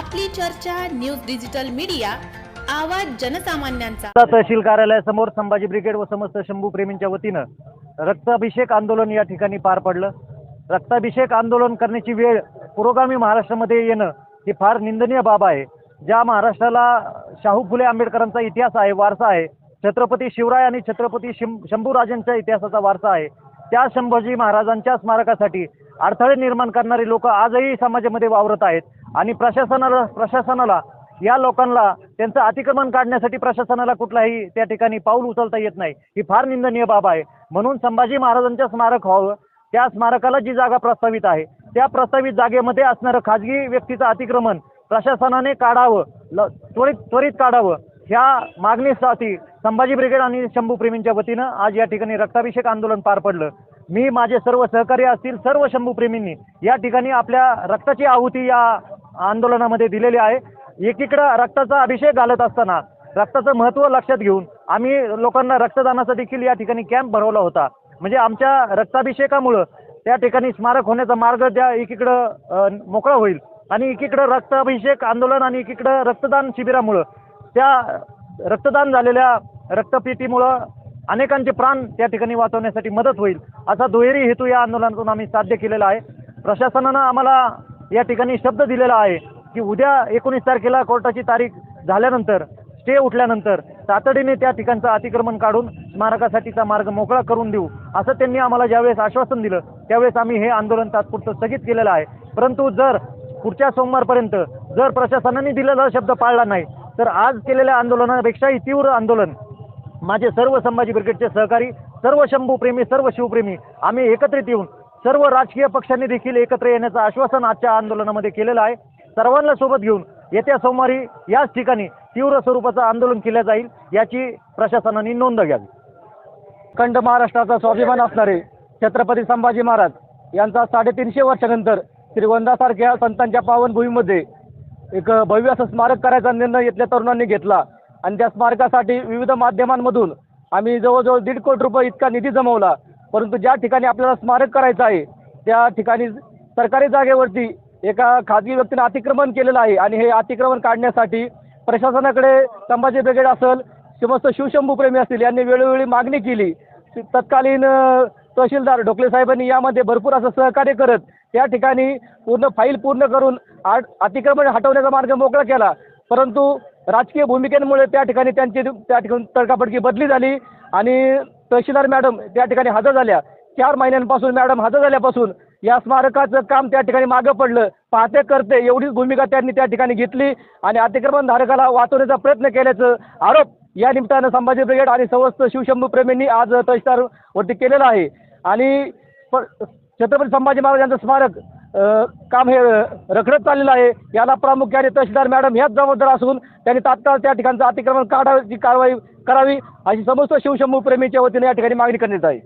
आपली चर्चा news digital media आवाज जनसामान्यांचा. तहसील कार्यालयासमोर संभाजी ब्रिगेड व समस्त शंभू प्रेमींच्या वतीनं रक्ताभिषेक आंदोलन या ठिकाणी पार पडलं. रक्ताभिषेक आंदोलन करण्याची वेळ पुरोगामी महाराष्ट्रामध्ये येणं ही फार निंदनीय बाब आहे. ज्या महाराष्ट्राला शाहू फुले आंबेडकरांचा इतिहास आहे वारसा आहे छत्रपती शिवराय आणि छत्रपती शिं शंभूराजांच्या इतिहासाचा वारसा आहे त्या संभाजी महाराजांच्या स्मारकासाठी अडथळे निर्माण करणारी लोक आजही समाजामध्ये वावरत आहेत. आणि प्रशासनाला प्रशासनाला या लोकांना त्यांचं अतिक्रमण काढण्यासाठी प्रशासनाला कुठलाही त्या ठिकाणी पाऊल उचलता येत नाही. ही फार निंदनीय बाब आहे. म्हणून संभाजी महाराजांच्या स्मारक व्हावं त्या स्मारकाला जी जागा प्रस्तावित आहे त्या प्रस्तावित जागेमध्ये असणारं खाजगी व्यक्तीचं अतिक्रमण प्रशासनाने काढावं. ल त्वरित त्वरित काढावं. ह्या मागणीसाठी संभाजी ब्रिगेड आणि शंभू प्रेमींच्या वतीनं आज या ठिकाणी रक्ताभिषेक आंदोलन पार पडलं. मी माझे सर्व सहकारी असतील सर्व शंभू प्रेमींनी या ठिकाणी आपल्या रक्ताची आहुती या आंदोलनामध्ये दिलेली आहे. एकीकडं रक्ताचा अभिषेक घालत असताना रक्ताचं महत्त्व लक्षात घेऊन आम्ही लोकांना रक्तदानाचा देखील या ठिकाणी कॅम्प भरवला होता. म्हणजे आमच्या रक्ताभिषेकामुळं त्या ठिकाणी स्मारक होण्याचा मार्ग त्या एकीकडं मोकळा होईल. आणि एकीकडं रक्ताभिषेक आंदोलन आणि एकीकडं रक्तदान शिबिरामुळं त्या रक्तदान झालेल्या रक्तपेटीमुळं अनेकांचे प्राण त्या ठिकाणी वाचवण्यासाठी मदत होईल असा दुहेरी हेतू या आंदोलनातून आम्ही साध्य केलेला आहे. प्रशासनानं आम्हाला या ठिकाणी शब्द दिलेला आहे की उद्या एकोणीस तारखेला कोर्टाची तारीख झाल्यानंतर स्टे उठल्यानंतर तातडीने त्या ठिकाणचं अतिक्रमण काढून स्मारकासाठीचा मार्ग मोकळा करून देऊ असं त्यांनी आम्हाला ज्यावेळेस आश्वासन दिलं त्यावेळेस आम्ही हे आंदोलन तात्पुरतं स्थगित केलेलं आहे. परंतु जर पुढच्या सोमवारपर्यंत जर प्रशासनाने दिलेला शब्द पाळला नाही तर आज केलेल्या आंदोलनापेक्षाही तीव्र आंदोलन माझे सर्व संभाजी ब्रिगेडचे सहकारी सर्व शंभूप्रेमी सर्व शिवप्रेमी आम्ही एकत्रित येऊन सर्व राजकीय पक्षांनी देखील एकत्र येण्याचं आश्वासन आजच्या आंदोलनामध्ये केलेलं आहे. सर्वांना सोबत घेऊन येत्या सोमवारी याच ठिकाणी तीव्र स्वरूपाचं आंदोलन केलं जाईल याची प्रशासनाने नोंद घ्यावी. खंड महाराष्ट्राचा स्वाभिमान असणारे छत्रपती संभाजी महाराज यांचा साडेतीनशे वर्षानंतर श्रीगोंदासारख्या संतांच्या पावनभूमीमध्ये एक भव्य असं स्मारक करायचा निर्णय इथल्या तरुणांनी घेतला. आणि त्या स्मारकासाठी विविध माध्यमांमधून आम्ही जवळजवळ दीड कोटी रुपये इतका निधी जमवला. परंतु ज्या ठिकाणी आपल्याला स्मारक करायचं आहे त्या ठिकाणी सरकारी जागेवरती एका खाजगी व्यक्तीनं अतिक्रमण केलेलं आहे. आणि हे अतिक्रमण काढण्यासाठी प्रशासनाकडे संभाजी ब्रिगेड असेल समस्त शिवशंभू प्रेमी असतील यांनी वेळोवेळी मागणी केली. तत्कालीन तहसीलदार ढोकले साहेबांनी यामध्ये भरपूर असं सहकार्य करत त्या ठिकाणी पूर्ण फाईल पूर्ण करून आट अतिक्रमण हटवण्याचा मार्ग मोकळा केला. परंतु राजकीय भूमिकेमुळे त्या ठिकाणी त्यांची त्या ठिकाणी तडकाफडकी बदली झाली आणि तहसीलदार मॅडम त्या ठिकाणी हजर झाल्या. चार महिन्यांपासून मॅडम हजर झाल्यापासून या स्मारकाचं काम त्या ठिकाणी मागं पडलं. पाहते करते एवढीच भूमिका त्यांनी त्या ठिकाणी घेतली आणि अतिक्रमण धारकाला वाचवण्याचा प्रयत्न केल्याचं आरोप या निमित्तानं संभाजी ब्रिगेड आणि समस्त शिवशंभू प्रेमींनी आज तहसीलदारवरती केलेला आहे. आणि प- छत्रपती संभाजी महाराजांचं स्मारक काम हे रखडत चाललेलं आहे. याला प्रामुख्याने तहसीलदार मॅडम ह्याच जबाबदार असून त्यांनी तात्काळ त्या ठिकाणचं अतिक्रमण काढायची कारवाई करावी अशी समस्त शिवशंभू प्रेमीच्या वतीने या ठिकाणी मागणी करण्यात आहे